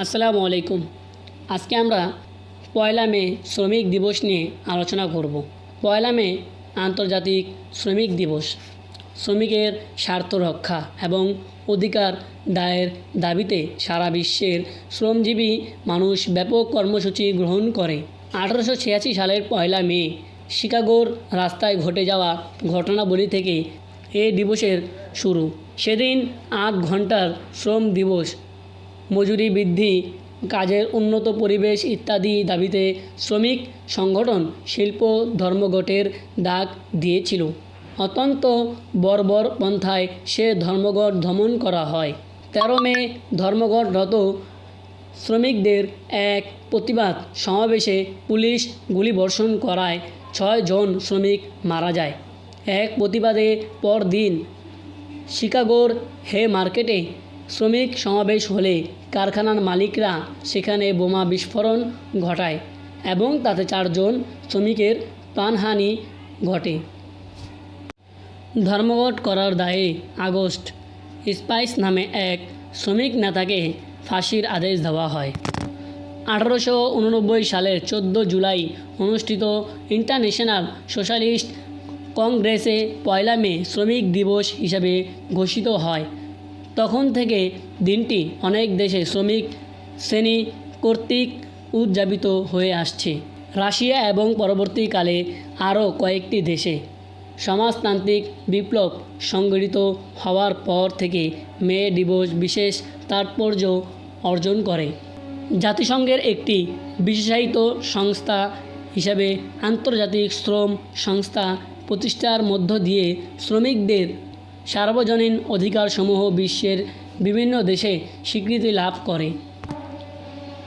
আসসালামু আলাইকুম। আজকে আমরা পয়লা মে শ্রমিক দিবস নিয়ে আলোচনা করব। পয়লা মে আন্তর্জাতিক শ্রমিক দিবস। শ্রমিকের স্বার্থ রক্ষা এবং অধিকার দায়ের দাবিতে সারা বিশ্বের শ্রমজীবী মানুষ ব্যাপক কর্মসূচি গ্রহণ করে। আঠারোশো ছিয়াশি সালের পয়লা মে শিকাগোর রাস্তায় ঘটে যাওয়া ঘটনাবলী থেকে এ দিবসের শুরু। সেদিন আট ঘণ্টার শ্রম দিবস মজুরি বৃদ্ধি, কাজের উন্নত পরিবেশ ইত্যাদি দাবিতে শ্রমিক সংগঠন শিল্প ধর্মঘটের ডাক দিয়েছিল। অত্যন্ত বর্বর পন্থায় সে ধর্মঘট দমন করা হয়। তেরো মে ধর্মঘটরত শ্রমিকদের এক প্রতিবাদ সমাবেশে পুলিশ গুলিবর্ষণ করায় ছয় জন শ্রমিক মারা যায়। এক প্রতিবাদে পরদিন শিকাগোর হে মার্কেটে শ্রমিক সমাবেশ হলে কারখানার মালিকরা সেখানে বোমা বিস্ফোরণ ঘটায় এবং তাতে চারজন শ্রমিকের প্রাণহানি ঘটে। ধর্মঘট করার দায়ে আগস্ট স্পাইস নামে এক শ্রমিক নেতাকে ফাঁসির আদেশ দেওয়া হয়। আঠারোশো উননব্বই সালের চোদ্দ জুলাই অনুষ্ঠিত ইন্টারন্যাশনাল সোশ্যালিস্ট কংগ্রেসে পয়লা মে শ্রমিক দিবস হিসাবে ঘোষিত হয়। তখন থেকে দিনটি অনেক দেশে শ্রমিক শ্রেণি কর্তৃক উদযাপিত হয়ে আসছে। রাশিয়া এবং পরবর্তীকালে আরও কয়েকটি দেশে সমাজতান্ত্রিক বিপ্লব সংগঠিত হওয়ার পর থেকে মে দিবস বিশেষ তাৎপর্য অর্জন করে। জাতিসংঘের একটি বিশেষায়িত সংস্থা হিসাবে আন্তর্জাতিক শ্রম সংস্থা প্রতিষ্ঠার মধ্য দিয়ে শ্রমিকদের সার্বজনীন অধিকারসমূহ বিশ্বের বিভিন্ন দেশে স্বীকৃতি লাভ করে।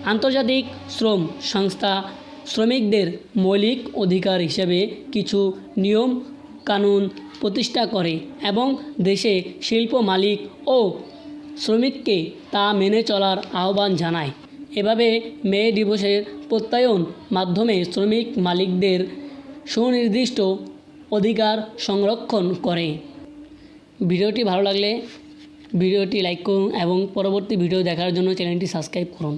আন্তর্জাতিক শ্রম সংস্থা শ্রমিকদের মৌলিক অধিকার হিসেবে কিছু নিয়ম কানুন প্রতিষ্ঠা করে এবং দেশে শিল্প মালিক ও শ্রমিককে তা মেনে চলার আহ্বান জানায়। এভাবে মে দিবসের প্রত্যয়ন মাধ্যমে শ্রমিক মালিকদের সুনির্দিষ্ট অধিকার সংরক্ষণ করে। ভিডিওটি ভালো লাগলে ভিডিওটি লাইক করুন এবং পরবর্তী ভিডিও দেখার জন্য চ্যানেলটি সাবস্ক্রাইব করুন।